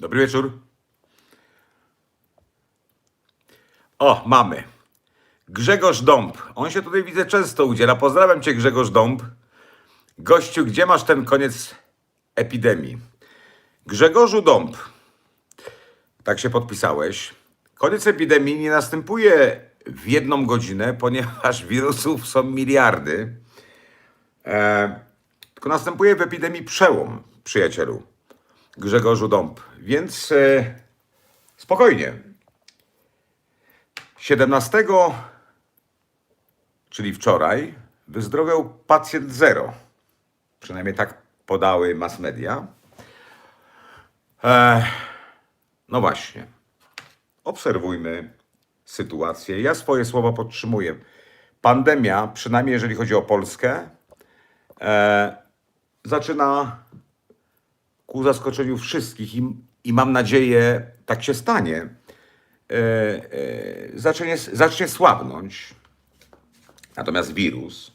Dobry wieczór. O, mamy. Grzegorz Dąb. On się tutaj widzę często udziela. Pozdrawiam cię, Grzegorz Dąb. Gościu, gdzie masz ten koniec epidemii? Grzegorzu Dąb. Tak się podpisałeś. Koniec epidemii nie następuje w jedną godzinę, ponieważ wirusów są miliardy. E, tylko następuje w epidemii przełom, przyjacielu. Grzegorzu Dąb. Więc e, spokojnie. 17, czyli wczoraj, wyzdrowiał pacjent zero. Przynajmniej tak podały mass media. E, no właśnie. Obserwujmy sytuację. Ja swoje słowa podtrzymuję. Pandemia, przynajmniej jeżeli chodzi o Polskę, e, zaczyna ku zaskoczeniu wszystkich i, i mam nadzieję, tak się stanie, e, e, zacznie, zacznie słabnąć. Natomiast wirus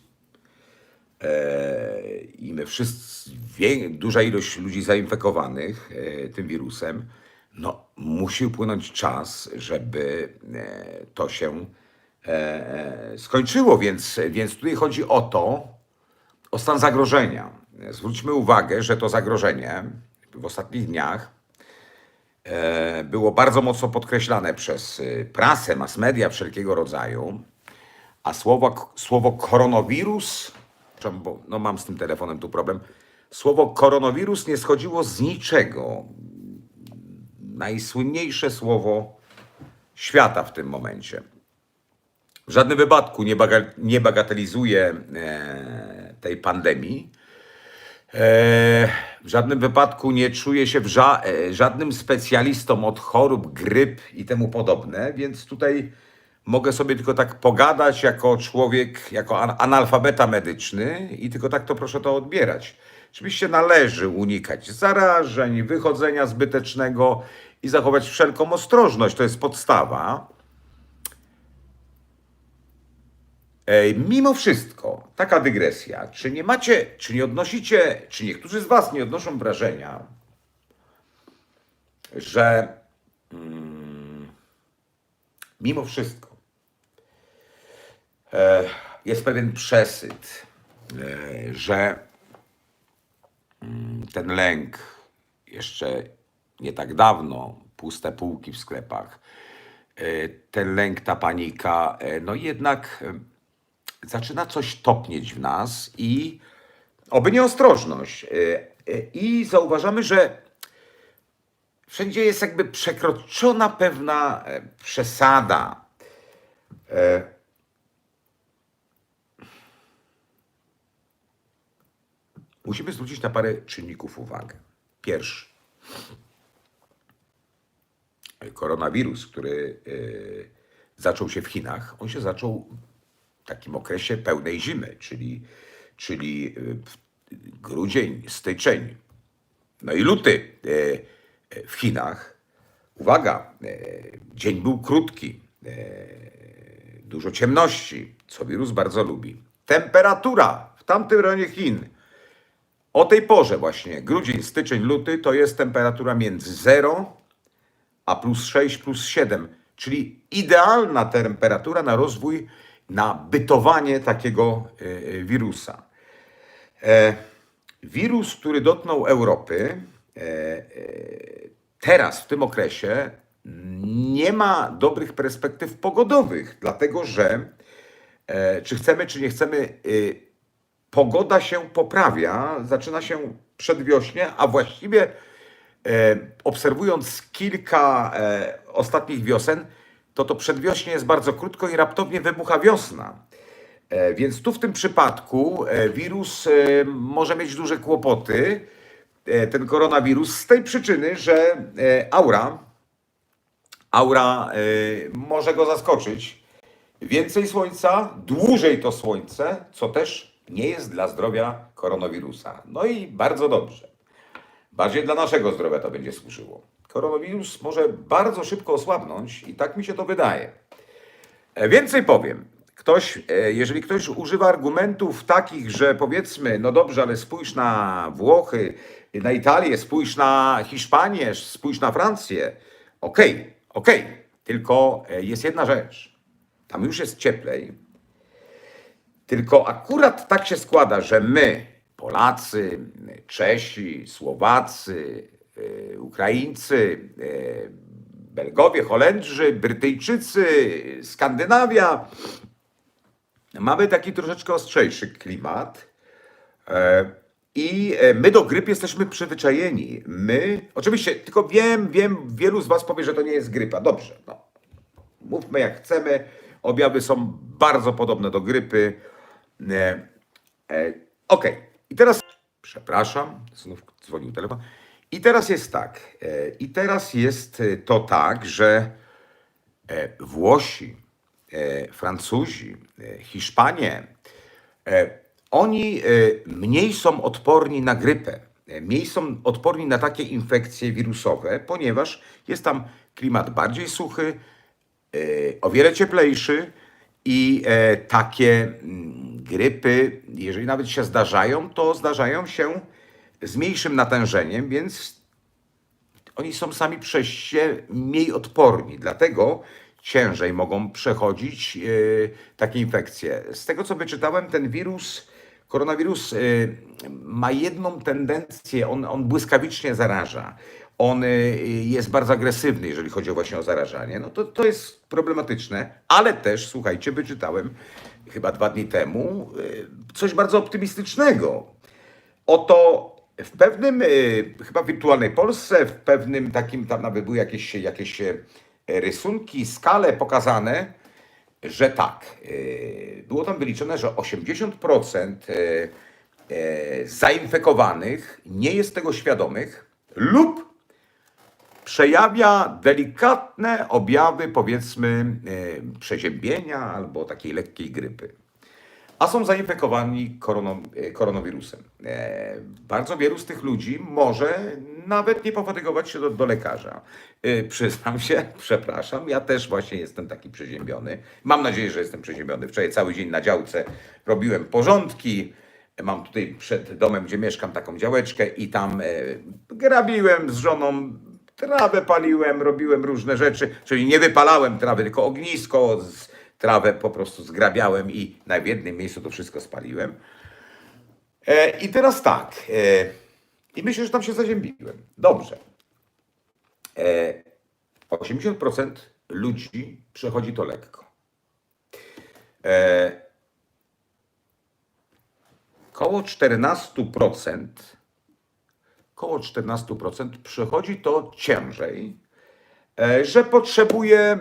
e, i my wszyscy, wie, duża ilość ludzi zainfekowanych e, tym wirusem, no musi upłynąć czas, żeby e, to się e, e, skończyło, więc, więc tutaj chodzi o to, o stan zagrożenia. Zwróćmy uwagę, że to zagrożenie w ostatnich dniach e, było bardzo mocno podkreślane przez e, prasę, mass media wszelkiego rodzaju, a słowo, słowo koronawirus, bo no mam z tym telefonem tu problem, słowo koronawirus nie schodziło z niczego. Najsłynniejsze słowo świata w tym momencie. W żadnym wypadku nie, baga- nie bagatelizuję e, tej pandemii. E, w żadnym wypadku nie czuję się ża- e, żadnym specjalistą od chorób, gryp i temu podobne, więc tutaj mogę sobie tylko tak pogadać jako człowiek, jako an- analfabeta medyczny i tylko tak to proszę to odbierać. Oczywiście należy unikać zarażeń, wychodzenia zbytecznego i zachować wszelką ostrożność. To jest podstawa. E, Mimo wszystko, taka dygresja, czy nie macie, czy nie odnosicie, czy niektórzy z Was nie odnoszą wrażenia, że mm, mimo wszystko e, jest pewien przesyt, e, że mm, ten lęk jeszcze nie tak dawno, puste półki w sklepach, e, ten lęk, ta panika, e, no jednak e, zaczyna coś topnieć w nas i oby nieostrożność. Y, y, I zauważamy, że wszędzie jest jakby przekroczona pewna e, przesada. E, Musimy zwrócić na parę czynników uwagę. Pierwszy. Koronawirus, który zaczął się w Chinach, on się zaczął takim okresie pełnej zimy, czyli, czyli y, grudzień, styczeń, no i luty y, y, w Chinach. Uwaga, dzień był krótki, dużo ciemności, co wirus bardzo lubi. Temperatura w tamtym rejonie Chin o tej porze właśnie, grudzień, styczeń, luty, to jest temperatura między 0 a plus 6, plus 7, czyli idealna temperatura na rozwój, na bytowanie takiego e, e, wirusa. E, wirus, który dotknął Europy, teraz w tym okresie nie ma dobrych perspektyw pogodowych, dlatego że czy chcemy, czy nie chcemy, pogoda się poprawia, zaczyna się przedwiośnie, a właściwie obserwując kilka ostatnich wiosen, to to przedwiośnie jest bardzo krótko i raptownie wybucha wiosna. E, więc tu w tym przypadku e, wirus e, może mieć duże kłopoty, ten koronawirus, z tej przyczyny, że aura, aura może go zaskoczyć. Więcej słońca, dłużej to słońce, co też nie jest dla zdrowia koronawirusa. No i bardzo dobrze. Bardziej dla naszego zdrowia to będzie służyło. Koronawirus może bardzo szybko osłabnąć i tak mi się to wydaje. E, Więcej powiem. Ktoś, e, jeżeli ktoś używa argumentów takich, że powiedzmy, no dobrze, ale spójrz na Włochy, na Italię, spójrz na Hiszpanię, spójrz na Francję. Okej, okej, tylko e, jest jedna rzecz. Tam już jest cieplej. Tylko akurat tak się składa, że my, Polacy, Czesi, Słowacy, Ukraińcy, e, Belgowie, Holendrzy, Brytyjczycy, Skandynawia, mamy taki troszeczkę ostrzejszy klimat. E, I e, my do grypy jesteśmy przyzwyczajeni. My, oczywiście, tylko wiem, wiem, wielu z Was powie, że to nie jest grypa. Dobrze, no. Mówmy jak chcemy. Objawy są bardzo podobne do grypy. E, e, Okej, i teraz, przepraszam, znów dzwonił telefon. I teraz jest tak. E, I teraz jest e, to tak, że e, Włosi, Francuzi, Hiszpanie, oni mniej są odporni na grypę, mniej są odporni na takie infekcje wirusowe, ponieważ jest tam klimat bardziej suchy, o wiele cieplejszy i takie mm, grypy, jeżeli nawet się zdarzają, to zdarzają się z mniejszym natężeniem, więc oni są sami przez się mniej odporni, dlatego ciężej mogą przechodzić e, takie infekcje. Z tego co wyczytałem, ten wirus, koronawirus e, ma jedną tendencję, on, on błyskawicznie zaraża. On e, jest bardzo agresywny, jeżeli chodzi właśnie o zarażanie. No to, to jest problematyczne, ale też, słuchajcie, wyczytałem chyba dwa dni temu coś bardzo optymistycznego. Oto w pewnym, y, chyba wirtualnej Polsce, w pewnym takim, tam nawet były jakieś, jakieś e, rysunki, skale pokazane, że tak, y, było tam wyliczone, że 80% e, e, zainfekowanych nie jest tego świadomych lub przejawia delikatne objawy, powiedzmy, e, przeziębienia albo takiej lekkiej grypy a są zainfekowani e, koronawirusem. E, bardzo wielu z tych ludzi może nawet nie pofatygować się do, do lekarza. E, przyznam się, przepraszam, ja też właśnie jestem taki przeziębiony. Mam nadzieję, że jestem przeziębiony. Wczoraj cały dzień na działce robiłem porządki. Mam tutaj przed domem, gdzie mieszkam, taką działeczkę i tam grabiłem z żoną, trawę paliłem, robiłem różne rzeczy, czyli nie wypalałem trawy, tylko ognisko, z, trawę po prostu zgrabiałem i na jednym miejscu to wszystko spaliłem. E, I teraz tak, e, i myślę, że tam się zaziębiłem. Dobrze. E, 80% ludzi przechodzi to lekko. E, Koło 14%, koło 14% przechodzi to ciężej, e, że potrzebuje e,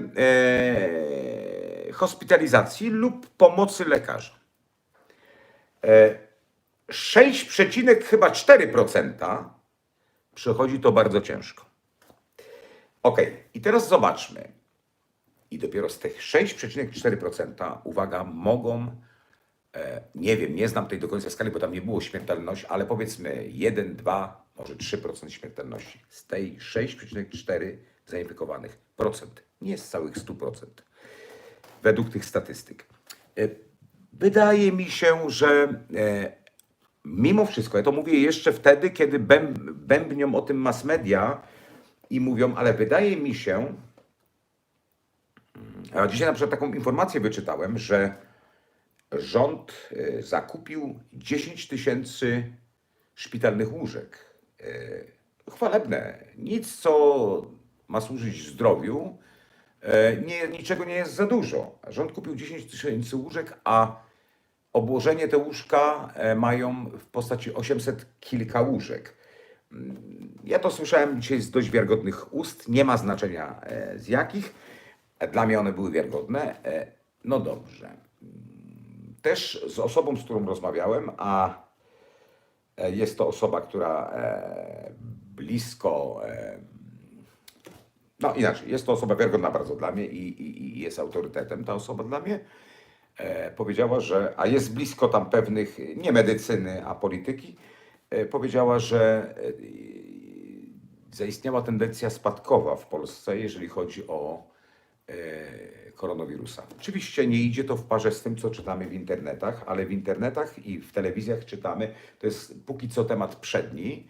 hospitalizacji lub pomocy lekarza. E, 6, chyba 4% przechodzi to bardzo ciężko. Ok, i teraz zobaczmy. I dopiero z tych 6,4%, uwaga, mogą E, nie wiem, nie znam tej do końca skali, bo tam nie było śmiertelności, ale powiedzmy 1, 2, może 3% śmiertelności. Z tej 6,4 zainfekowanych procent, nie z całych 100%, według tych statystyk. E, Wydaje mi się, że e, mimo wszystko, ja to mówię jeszcze wtedy, kiedy bęb, bębnią o tym mass media i mówią, ale wydaje mi się, a dzisiaj na przykład taką informację wyczytałem, że rząd e, zakupił 10 tysięcy szpitalnych łóżek. Chwalebne. Nic, co ma służyć zdrowiu, nie, niczego nie jest za dużo. Rząd kupił 10 tysięcy łóżek, a obłożenie te łóżka e, mają w postaci 800 kilka łóżek. Mm, Ja to słyszałem dzisiaj z dość wiarygodnych ust. Nie ma znaczenia e, z jakich. E, Dla mnie one były wiarygodne. E, No dobrze też z osobą, z którą rozmawiałem, a e, jest to osoba, która e, blisko, e, no inaczej, jest to osoba wiarygodna bardzo dla mnie i, i, i jest autorytetem ta osoba dla mnie, e, powiedziała, że, a jest blisko tam pewnych, nie medycyny, a polityki, e, powiedziała, że e, zaistniała tendencja spadkowa w Polsce, jeżeli chodzi o e, koronawirusa. Oczywiście nie idzie to w parze z tym, co czytamy w internetach, ale w internetach i w telewizjach czytamy, to jest póki co temat przedni,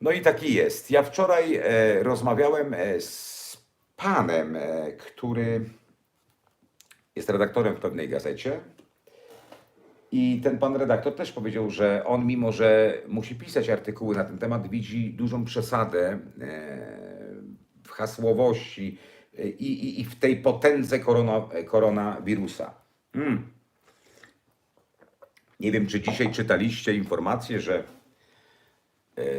No i taki jest. Ja wczoraj e, rozmawiałem e, z panem, e, który jest redaktorem w pewnej gazecie. I ten pan redaktor też powiedział, że on, mimo że musi pisać artykuły na ten temat, widzi dużą przesadę w hasłowości i, i, i w tej potędze korona, koronawirusa. Mm. Nie wiem, czy dzisiaj czytaliście informację, że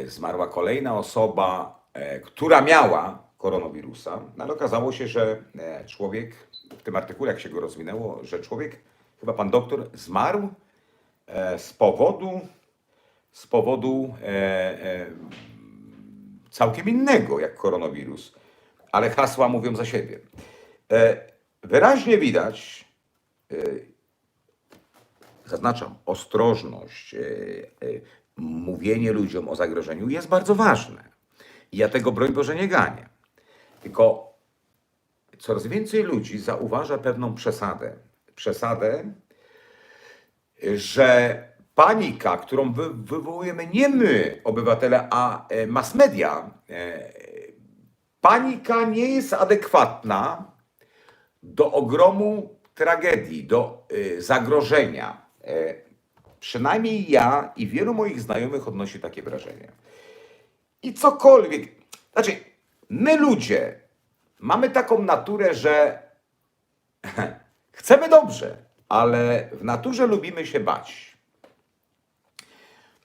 zmarła kolejna osoba, e, która miała koronawirusa, no ale okazało się, że e, człowiek, w tym artykule jak się go rozwinęło, że człowiek, chyba pan doktor, zmarł e, z powodu, z powodu e, e, całkiem innego jak koronawirus, ale hasła mówią za siebie. E, wyraźnie widać, e, zaznaczam, ostrożność, e, e, mówienie ludziom o zagrożeniu jest bardzo ważne. Ja tego broń Boże nie ganię. Tylko coraz więcej ludzi zauważa pewną przesadę. Przesadę, że panika, którą wy, wywołujemy nie my, obywatele, a e, mass media, e, panika nie jest adekwatna do ogromu tragedii, do y, zagrożenia. Przynajmniej ja i wielu moich znajomych odnosi takie wrażenie. I cokolwiek, znaczy, my ludzie mamy taką naturę, że chcemy dobrze, ale w naturze lubimy się bać.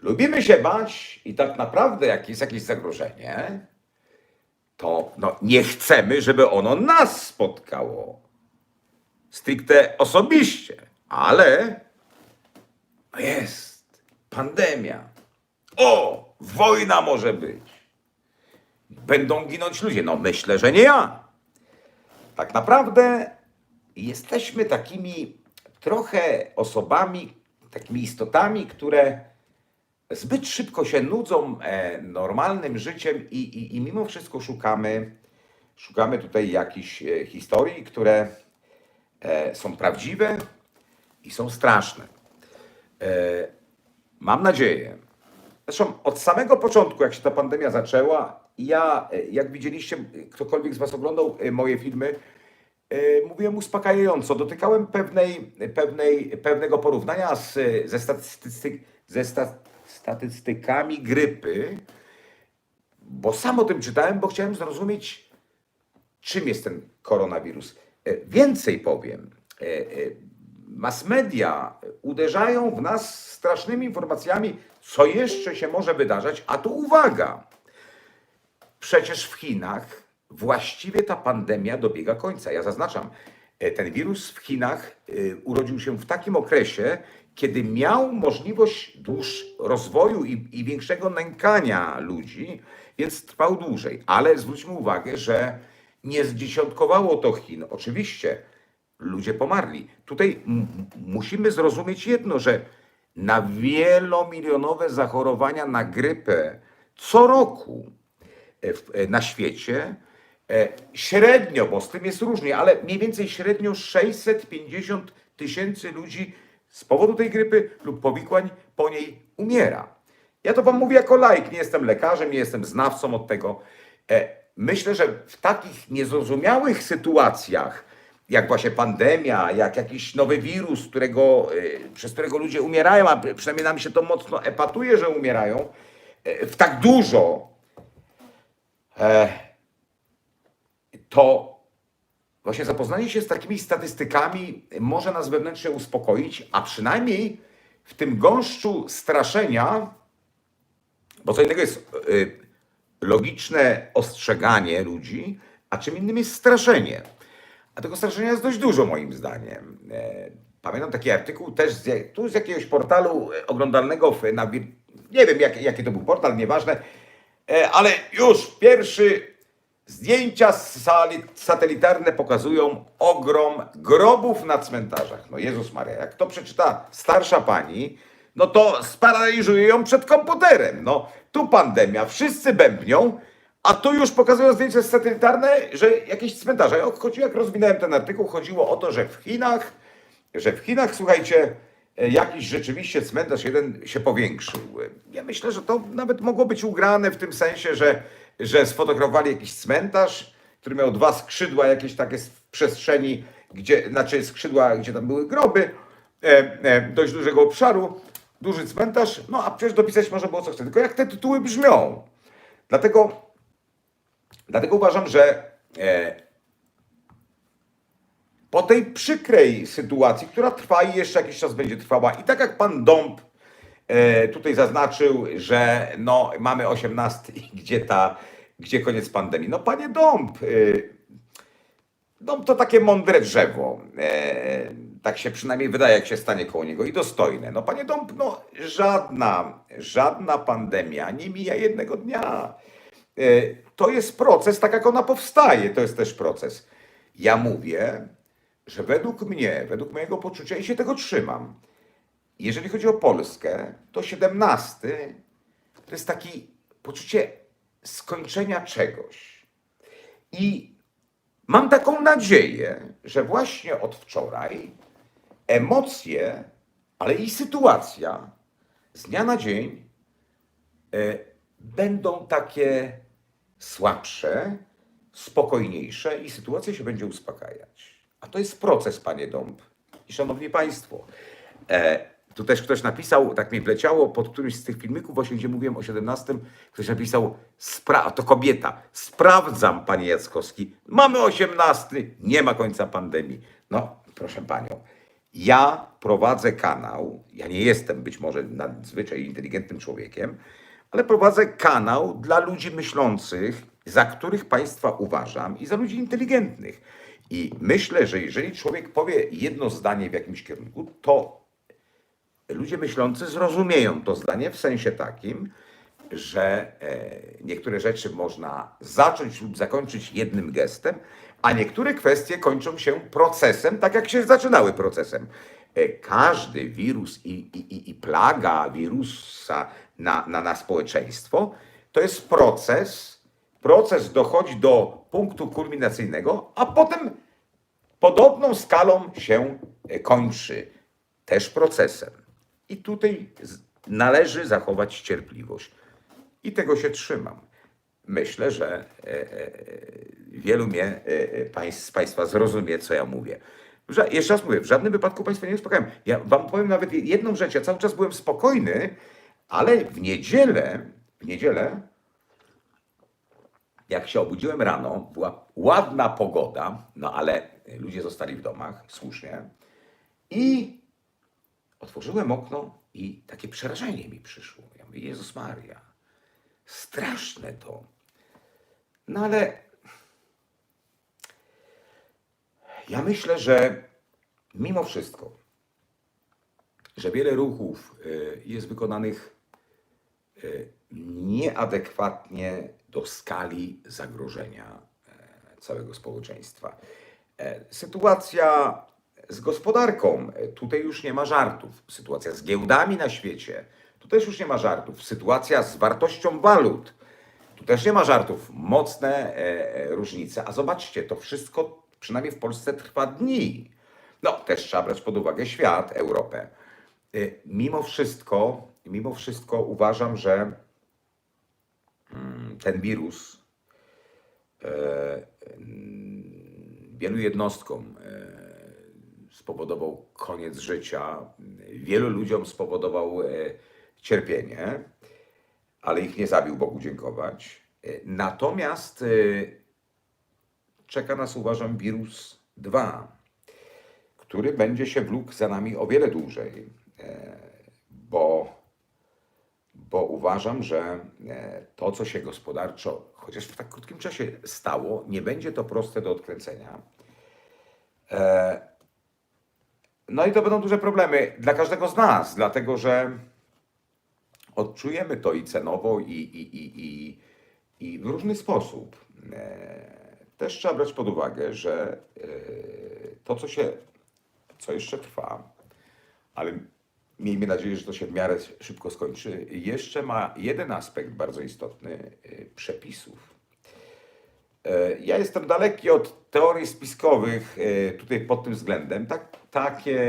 Lubimy się bać i tak naprawdę, jak jest jakieś zagrożenie, to no, nie chcemy, żeby ono nas spotkało stricte osobiście, ale jest pandemia. O, wojna może być. Będą ginąć ludzie. No myślę, że nie ja. Tak naprawdę jesteśmy takimi trochę osobami, takimi istotami, które zbyt szybko się nudzą e, normalnym życiem i, i, i mimo wszystko szukamy, szukamy tutaj jakichś e, historii, które e, są prawdziwe i są straszne. E, mam nadzieję, zresztą od samego początku, jak się ta pandemia zaczęła, ja, e, jak widzieliście, ktokolwiek z Was oglądał e, moje filmy, mówiłem uspokajająco, dotykałem pewnej, pewnej, pewnego porównania z, ze, statystyk, ze sta, statystykami grypy, bo sam o tym czytałem, bo chciałem zrozumieć, czym jest ten koronawirus. Więcej powiem. Mass media uderzają w nas strasznymi informacjami, co jeszcze się może wydarzać, a tu uwaga. Przecież w Chinach właściwie ta pandemia dobiega końca. Ja zaznaczam, e, ten wirus w Chinach e, urodził się w takim okresie, kiedy miał możliwość dłuż rozwoju i, i większego nękania ludzi, więc trwał dłużej. Ale zwróćmy uwagę, że nie zdziesiątkowało to Chin. Oczywiście ludzie pomarli. Tutaj musimy zrozumieć jedno, że na wielomilionowe zachorowania na grypę co roku e, e, na świecie e, średnio, bo z tym jest różnie, ale mniej więcej średnio 650 tysięcy ludzi z powodu tej grypy lub powikłań po niej umiera. Ja to wam mówię jako laik, nie jestem lekarzem, nie jestem znawcą od tego. Myślę, że w takich niezrozumiałych sytuacjach, jak właśnie pandemia, jak jakiś nowy wirus, którego, e, przez którego ludzie umierają, a przynajmniej nam się to mocno epatuje, że umierają, e, w tak dużo, e, to właśnie zapoznanie się z takimi statystykami może nas wewnętrznie uspokoić, a przynajmniej w tym gąszczu straszenia, bo co innego jest logiczne ostrzeganie ludzi, a czym innym jest straszenie. A tego straszenia jest dość dużo moim zdaniem. E, Pamiętam taki artykuł też z, jak- tu z jakiegoś portalu e, oglądalnego w, na, nie wiem jaki, jaki to był portal, nieważne, E, ale już pierwszy zdjęcia sali- satelitarne pokazują ogrom grobów na cmentarzach. No Jezus Maria, jak to przeczyta starsza pani, no to sparaliżuje ją przed komputerem. No tu pandemia, wszyscy bębnią, a tu już pokazują zdjęcia satelitarne, że jakieś cmentarze. Chodziło, jak rozwinąłem ten artykuł, chodziło o to, że w Chinach, że w Chinach, słuchajcie, e, jakiś rzeczywiście cmentarz jeden się powiększył. Ja myślę, że to nawet mogło być ugrane w tym sensie, że, że sfotografowali jakiś cmentarz, który miał dwa skrzydła jakieś takie w przestrzeni, gdzie, znaczy skrzydła, gdzie tam były groby, e, e, dość dużego obszaru, duży cmentarz, no a przecież dopisać można było co chce. Tylko jak te tytuły brzmią. Dlatego, dlatego uważam, że e, po tej przykrej sytuacji, która trwa i jeszcze jakiś czas będzie trwała, i tak jak pan Dąb e, tutaj zaznaczył, że no, mamy 18 i gdzie ta, gdzie koniec pandemii. No panie Dąb, e, Dąb to takie mądre drzewo. Tak się przynajmniej wydaje, jak się stanie koło niego i dostojne. No panie Dąb, no żadna, żadna pandemia nie mija jednego dnia. E, to jest proces, tak jak ona powstaje, to jest też proces. Ja mówię, że według mnie, według mojego poczucia, i się tego trzymam, jeżeli chodzi o Polskę, to 17 to jest taki poczucie skończenia czegoś. I mam taką nadzieję, że właśnie od wczoraj emocje, ale i sytuacja z dnia na dzień e, będą takie słabsze, spokojniejsze i sytuacja się będzie uspokajać. A to jest proces, panie Dąb. I szanowni państwo, e, tu też ktoś napisał, tak mi wleciało pod którymś z tych filmików, właśnie gdzie mówiłem o 17, ktoś napisał, spra- to kobieta, sprawdzam, panie Jackowski, mamy 18, nie ma końca pandemii. No, proszę panią, ja prowadzę kanał, ja nie jestem być może nadzwyczaj inteligentnym człowiekiem, ale prowadzę kanał dla ludzi myślących, za których państwa uważam i za ludzi inteligentnych. I myślę, że jeżeli człowiek powie jedno zdanie w jakimś kierunku, to ludzie myślący zrozumieją to zdanie w sensie takim, że e, niektóre rzeczy można zacząć lub zakończyć jednym gestem, a niektóre kwestie kończą się procesem, tak jak się zaczynały procesem. E, każdy wirus i, i, i- i plaga wirusa na, na, na społeczeństwo to jest proces. Proces dochodzi do punktu kulminacyjnego, a potem podobną skalą się e, kończy. Też procesem. I tutaj należy zachować cierpliwość. I tego się trzymam. Myślę, że e, e, wielu mnie, z Państwa zrozumie, co ja mówię. Jeszcze raz mówię, w żadnym wypadku Państwa nie uspokajam. Ja Wam powiem nawet jedną rzecz. Ja cały czas byłem spokojny, ale w niedzielę, w niedzielę jak się obudziłem rano, była ładna pogoda, no ale ludzie zostali w domach, słusznie. I otworzyłem okno i takie przerażenie mi przyszło. Ja mówię, Jezus Maria, straszne to. No ale ja myślę, że mimo wszystko, że wiele ruchów y, jest wykonanych y, nieadekwatnie do skali zagrożenia e, całego społeczeństwa. Sytuacja z gospodarką, tutaj już nie ma żartów. Sytuacja z giełdami na świecie, tu też już nie ma żartów. Sytuacja z wartością walut, tu też nie ma żartów. Mocne różnice. A zobaczcie, to wszystko przynajmniej w Polsce trwa dni. No, też trzeba brać pod uwagę świat, Europę. E, Mimo wszystko, mimo wszystko uważam, że mm, ten wirus e, mm, wielu jednostkom e, spowodował koniec życia, wielu ludziom spowodował e, cierpienie, ale ich nie zabił, Bogu dziękować. Natomiast czeka nas, uważam, wirus 2, który będzie się wlókł za nami o wiele dłużej, bo bo uważam, że e, to, co się gospodarczo, chociaż w tak krótkim czasie stało, nie będzie to proste do odkręcenia. E, No i to będą duże problemy dla każdego z nas, dlatego że odczujemy to i cenowo, i, i, i, i, i w różny sposób. E, Też trzeba brać pod uwagę, że to, co się, co jeszcze trwa, ale miejmy nadzieję, że to się w miarę szybko skończy, jeszcze ma jeden aspekt bardzo istotny y, przepisów. E, Ja jestem daleki od teorii spiskowych e, tutaj pod tym względem. Tak, takie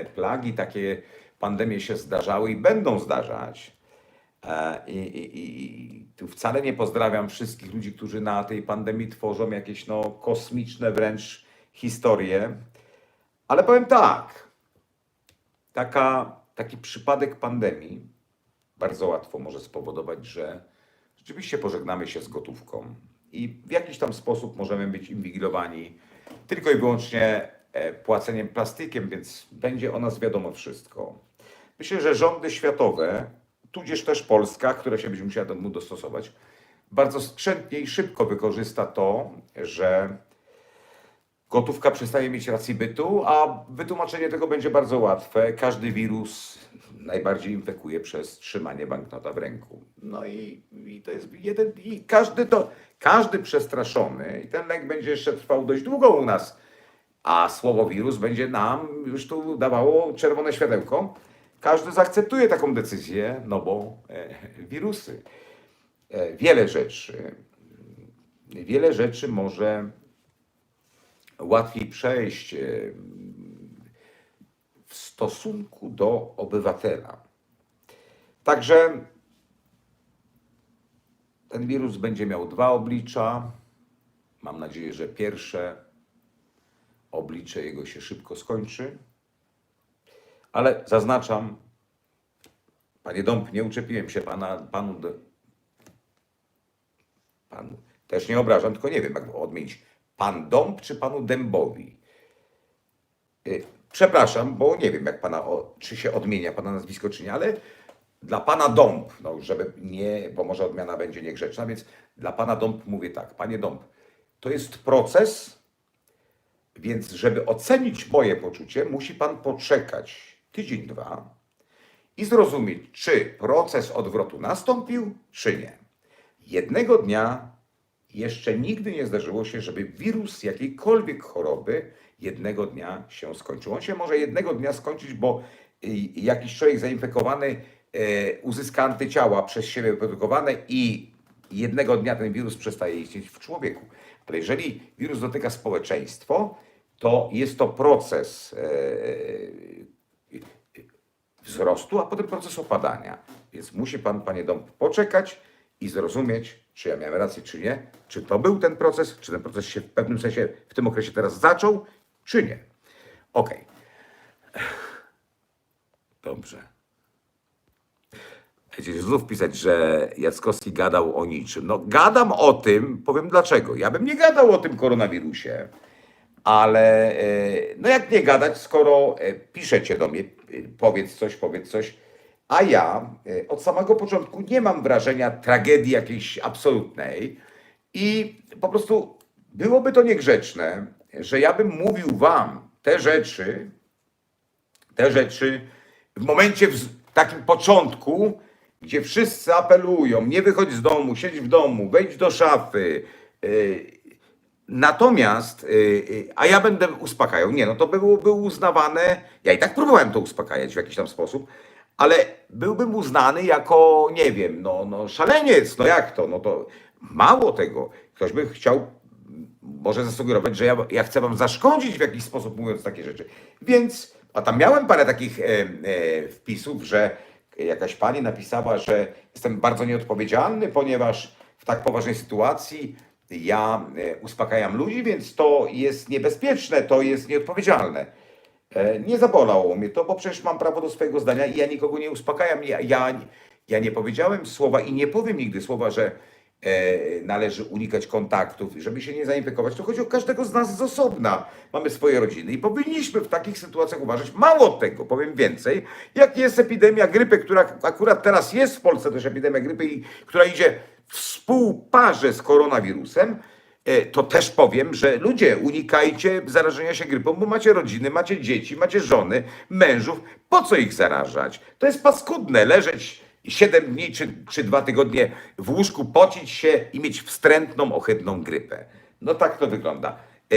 e, plagi, takie pandemie się zdarzały i będą zdarzać. E, i, i- I tu wcale nie pozdrawiam wszystkich ludzi, którzy na tej pandemii tworzą jakieś no, kosmiczne wręcz historie. Ale powiem tak, taka, taki przypadek pandemii bardzo łatwo może spowodować, że rzeczywiście pożegnamy się z gotówką i w jakiś tam sposób możemy być inwigilowani tylko i wyłącznie e, płaceniem plastykiem, więc będzie o nas wiadomo wszystko. Myślę, że rządy światowe, tudzież też Polska, która się będzie musiała do dostosować, bardzo skrzętnie i szybko wykorzysta to, że gotówka przestaje mieć rację bytu, a wytłumaczenie tego będzie bardzo łatwe. Każdy wirus najbardziej infekuje przez trzymanie banknota w ręku. No i, i to jest jeden, i każdy to, każdy przestraszony, i ten lęk będzie jeszcze trwał dość długo u nas, a słowo wirus będzie nam już tu dawało czerwone światełko. Każdy zaakceptuje taką decyzję, no bo e, wirusy. E, wiele rzeczy, wiele rzeczy może łatwiej przejść w stosunku do obywatela. Także ten wirus będzie miał dwa oblicza. Mam nadzieję, że pierwsze oblicze jego się szybko skończy. Ale zaznaczam, panie Dąb, nie uczepiłem się pana, panu, panu. Też nie obrażam, tylko nie wiem, jak odmienić. Pan Dąb czy panu Dębowi? Y, Przepraszam, bo nie wiem, jak pana, czy się odmienia pana nazwisko, czy nie, ale dla pana Dąb, no żeby nie, bo może odmiana będzie niegrzeczna, więc dla pana Dąb mówię tak, panie Dąb, to jest proces, więc żeby ocenić moje poczucie, musi pan poczekać tydzień, dwa i zrozumieć, czy proces odwrotu nastąpił, czy nie. Jednego dnia jeszcze nigdy nie zdarzyło się, żeby wirus jakiejkolwiek choroby jednego dnia się skończył. On się może jednego dnia skończyć, bo y, jakiś człowiek zainfekowany e, uzyska antyciała przez siebie wyprodukowane i jednego dnia ten wirus przestaje istnieć w człowieku. Ale jeżeli wirus dotyka społeczeństwo, to jest to proces e, wzrostu, a potem proces opadania. Więc musi pan, panie Dąb, poczekać i zrozumieć, czy ja miałem rację, czy nie. Czy to był ten proces, czy ten proces się w pewnym sensie w tym okresie teraz zaczął, czy nie. Okej. Dobrze. Będziecie znów pisać, że Jackowski gadał o niczym. No, gadam o tym, powiem dlaczego. Ja bym nie gadał o tym koronawirusie, ale e, no jak nie gadać, skoro e, piszecie do mnie, e, powiedz coś, powiedz coś, a ja e, od samego początku nie mam wrażenia tragedii jakiejś absolutnej i po prostu byłoby to niegrzeczne, że ja bym mówił wam te rzeczy, te rzeczy w momencie w takim początku, gdzie wszyscy apelują, nie wychodź z domu, siedź w domu, wejdź do szafy. yy, Natomiast, yy, a ja będę uspokajał. Nie, no to by byłoby uznawane, ja i tak próbowałem to uspokajać w jakiś tam sposób, ale byłbym uznany jako, nie wiem, no, no szaleniec, no jak to, no to mało tego. Ktoś by chciał może zasugerować, że ja, ja chcę wam zaszkodzić w jakiś sposób, mówiąc takie rzeczy. Więc, a tam miałem parę takich e, e, wpisów, że jakaś pani napisała, że jestem bardzo nieodpowiedzialny, ponieważ w tak poważnej sytuacji ja e, uspokajam ludzi, więc to jest niebezpieczne, to jest nieodpowiedzialne. E, Nie zabolało mnie to, bo przecież mam prawo do swojego zdania i ja nikogo nie uspokajam. Ja, ja, ja nie powiedziałem słowa i nie powiem nigdy słowa, że e, należy unikać kontaktów, żeby się nie zainfekować. To chodzi o każdego z nas z osobna. Mamy swoje rodziny i powinniśmy w takich sytuacjach uważać. Mało tego, powiem więcej, jak jest epidemia grypy, która akurat teraz jest w Polsce też epidemia grypy, i, która idzie w współparze z koronawirusem, to też powiem, że ludzie, unikajcie zarażenia się grypą, bo macie rodziny, macie dzieci, macie żony, mężów. Po co ich zarażać? To jest paskudne leżeć 7 dni czy, czy 2 tygodnie w łóżku, pocić się i mieć wstrętną, ohydną grypę. No tak to wygląda. E,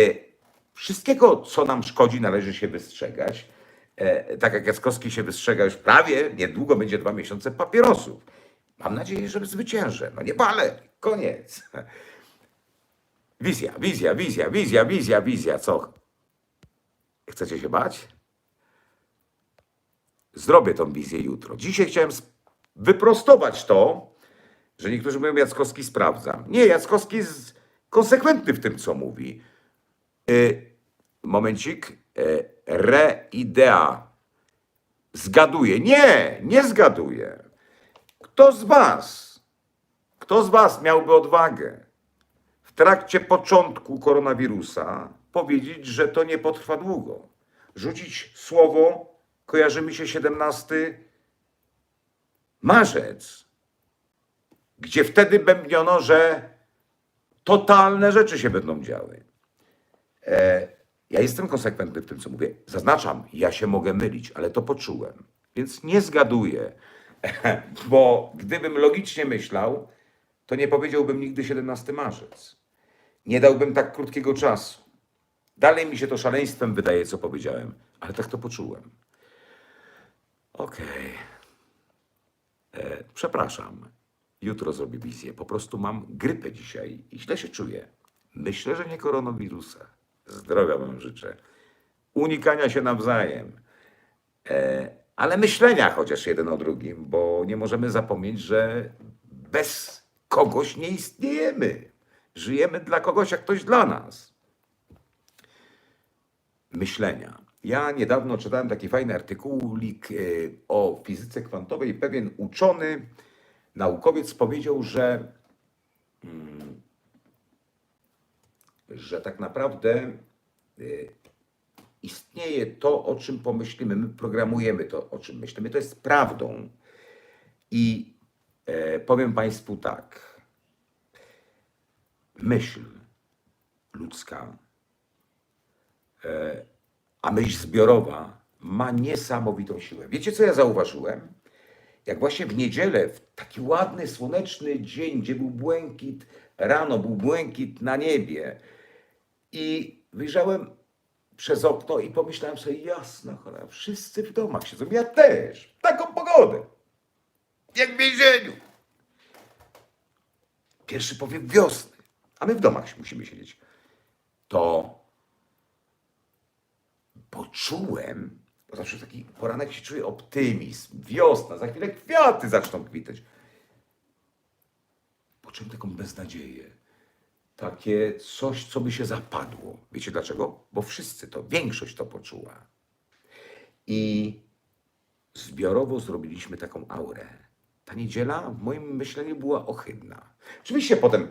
Wszystkiego, co nam szkodzi, należy się wystrzegać. E, Tak jak Jackowski się wystrzega już prawie, niedługo będzie dwa miesiące papierosów. Mam nadzieję, że zwyciężę. No nie palę. Koniec. Wizja, wizja, wizja, wizja, wizja, wizja. Co? Chcecie się bać? Zrobię tą wizję jutro. Dzisiaj chciałem wyprostować to, że niektórzy mówią, Jackowski sprawdza. Nie, Jackowski jest konsekwentny w tym, co mówi. Y, momencik. Y, reidea. Zgaduje. Nie, nie zgaduje. Kto z was, kto z was miałby odwagę trakcie początku koronawirusa powiedzieć, że to nie potrwa długo? Rzucić słowo, kojarzy mi się 17 marzec, gdzie wtedy bębniono, że totalne rzeczy się będą działy. E, ja jestem konsekwentny w tym, co mówię. Zaznaczam, ja się mogę mylić, ale to poczułem. Więc nie zgaduję, bo gdybym logicznie myślał, to nie powiedziałbym nigdy 17 marzec. Nie dałbym tak krótkiego czasu. Dalej mi się to szaleństwem wydaje, co powiedziałem, ale tak to poczułem. Okej. E, Przepraszam. Jutro zrobię wizję. Po prostu mam grypę dzisiaj i źle się czuję. Myślę, że nie koronawirusa. Zdrowia wam życzę. Unikania się nawzajem. E, ale myślenia chociaż jeden o drugim, bo nie możemy zapomnieć, że bez kogoś nie istniejemy. Żyjemy dla kogoś, jak ktoś dla nas. Myślenia. Ja niedawno czytałem taki fajny artykułik e, o fizyce kwantowej. Pewien uczony, naukowiec powiedział, że, mm, że tak naprawdę e, istnieje to, o czym pomyślimy. My programujemy to, o czym myślimy. To jest prawdą. I e, powiem Państwu tak. Myśl ludzka, e, a myśl zbiorowa ma niesamowitą siłę. Wiecie, co ja zauważyłem? Jak właśnie w niedzielę, w taki ładny, słoneczny dzień, gdzie był błękit, rano był błękit na niebie i wyjrzałem przez okno i pomyślałem sobie, jasna cholera, wszyscy w domach siedzą, ja też, w taką pogodę, jak w więzieniu. Pierwszy powiew wiosny, a my w domach musimy siedzieć. To poczułem, bo zawsze taki poranek się czuje optymizm, wiosna, za chwilę kwiaty zaczną kwitać. Poczułem taką beznadzieję. Takie coś, co by się zapadło. Wiecie dlaczego? Bo wszyscy to, większość to poczuła. I zbiorowo zrobiliśmy taką aurę. Ta niedziela w moim myśleniu była ohydna. Oczywiście potem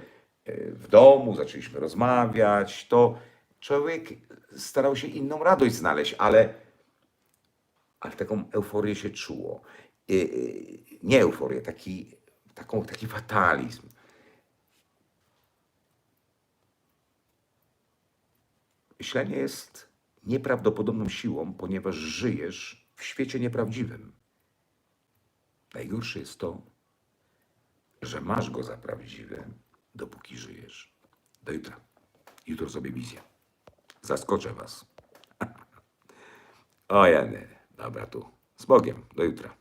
w domu zaczęliśmy rozmawiać, to człowiek starał się inną radość znaleźć, ale, ale taką euforię się czuło. E, e, Nie euforię, taki, taką, taki fatalizm. Myślenie jest nieprawdopodobną siłą, ponieważ żyjesz w świecie nieprawdziwym. Najgorsze jest to, że masz go za prawdziwy, dopóki żyjesz. Do jutra. Jutro sobie wizję. Zaskoczę was. o ja nie. Dobra, tu. Z Bogiem. Do jutra.